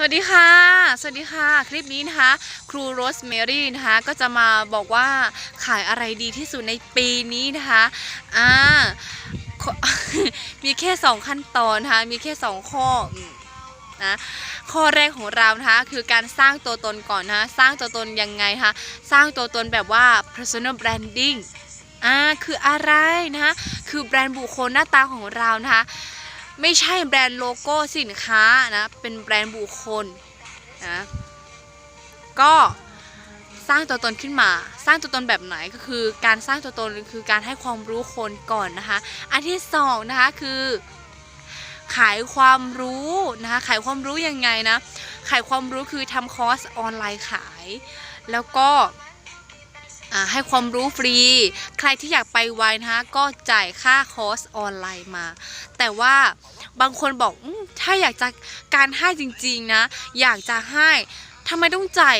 สวัสดีค่ะ สวัสดีค่ะ คลิปนี้นะคะ ครูโรสเมรี่นะคะ ก็จะมาบอกว่าขายอะไรดีที่สุดในปีนี้นะคะ อ่า มีแค่2ขั้นตอนนะคะ มีแค่2ข้อนะข้อแรกของเรานะคะคือการสร้างตัวตนก่อนนะคะสร้างตัวตนยังไงคะสร้างตัวตนแบบว่า personal branding อ่าคืออะไรนะคะคือแบรนด์บุคคลหน้าตาของเรานะคะ ไม่ใช่แบรนด์โลโก้สินค้านะ เป็นแบรนด์บุคคลนะ ก็สร้างตัวตนขึ้นมา สร้างตัวตนแบบไหนก็คือการสร้างตัวตนคือการให้ความรู้คนก่อนนะคะ อันที่สองนะคะคือขายความรู้นะคะขายความรู้ยังไงนะ ขายความรู้คือทำคอร์สออนไลน์ขาย แล้วก็ ให้ความรู้ฟรี ใครที่อยากไปไวนะคะก็จ่ายค่าคอร์สออนไลน์มา แต่ว่าบางคนบอกอถ้าอยากจะการให้จริงๆนะ อยากจะให้ทำไมต้องจ่าย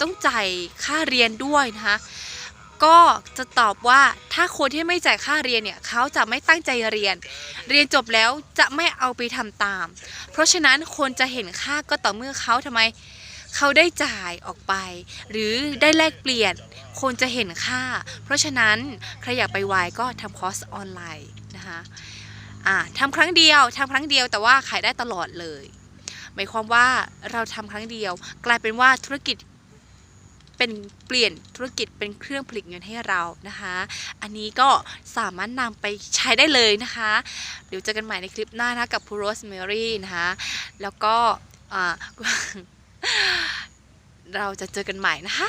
ต้องจ่ายค่าเรียนด้วยนะคะก็จะตอบว่าถ้าคนที่ไม่จ่ายค่าเรียนเนี่ยเขาจะไม่ตั้งใจเรียน เรียนจบแล้วจะไม่เอาไปทำตาม เพราะฉะนั้นคนจะเห็นค่าก็ต่อเมื่อเขาทำไม เขาได้จ่ายออกไป หรือได้แลกเปลี่ยน คนจะเห็นค่า เพราะฉะนั้นใครอยากไปไวก็ทำคอร์สออนไลน์นะคะทำครั้งเดียวทำครั้งเดียวแต่ว่าขายได้ตลอดเลยหมายความว่าเราทำครั้งเดียว กลายเป็นว่าธุรกิจเป็นเปลี่ยนธุรกิจเป็นเครื่องผลิตเงินให้เรานะคะ อันนี้ก็สามารถนำไปใช้ได้เลยนะคะ เดี๋ยวเจอกันใหม่ในคลิปหน้านะกับ p ูโรสเมรี่นะคะ แล้วก็อ่า เราจะเจอกันใหม่นะคะ